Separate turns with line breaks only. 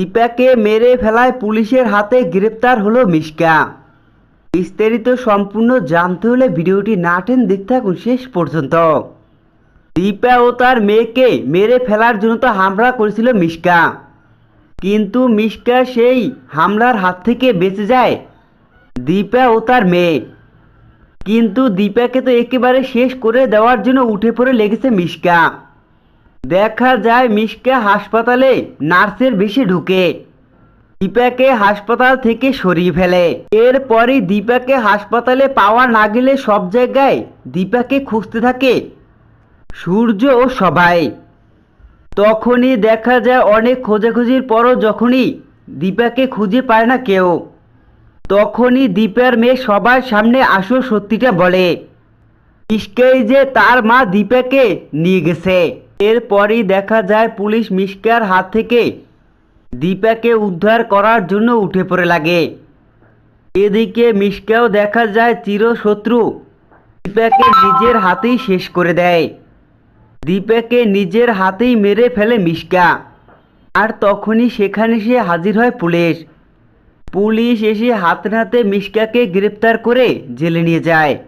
দীপাকে মেরে ফেলায় পুলিশের হাতে গ্রেপ্তার হলো মিশকা। বিস্তারিত সম্পূর্ণ জানতে হলে ভিডিওটি না টেন দেখতে থাকুন শেষ পর্যন্ত। দীপা ও তার মেয়েকে মেরে ফেলার জন্য তো হামলা করেছিল মিশকা। কিন্তু মিশকা সেই হামলার হাত থেকে বেঁচে যায় দীপা ও তার মেয়ে। কিন্তু দীপাকে তো একেবারে শেষ করে দেওয়ার জন্য উঠে পড়ে লেগেছে মিশকা। দেখা যায় মিশকা হাসপাতালে নার্সের বেশি ঢুকে। দীপাকে হাসপাতাল থেকে সরিয়ে ফেলে। এরপরই দীপাকে হাসপাতালে পাওয়া না গেলে সব জায়গায় দীপাকে খুঁজতে থাকে সূর্য ও সবাই। তখনই দেখা যায় অনেক খোঁজাখুঁজির পরও যখনই দীপাকে খুঁজে পায় না কেউ। তখনই দীপার মেয়ে সবার সামনে আসো সত্যিটা বলে মিশকাই যে তার মা দীপাকে নিয়ে গেছে। এরপরই দেখা যায় পুলিশ মিশকার হাত থেকে দীপাকে উদ্ধার করার জন্য উঠে পড়ে লাগে। এদিকে মিশকাও দেখা যায় চিরশত্রু দীপাকে নিজের হাতেই শেষ করে দেয়। দীপাকে নিজের হাতেই মেরে ফেলে মিশকা। আর তখনই সেখানে সে হাজির হয় পুলিশ। পুলিশ এসে হাতে হাতে মিশকাকে গ্রেপ্তার করে জেলে নিয়ে যায়।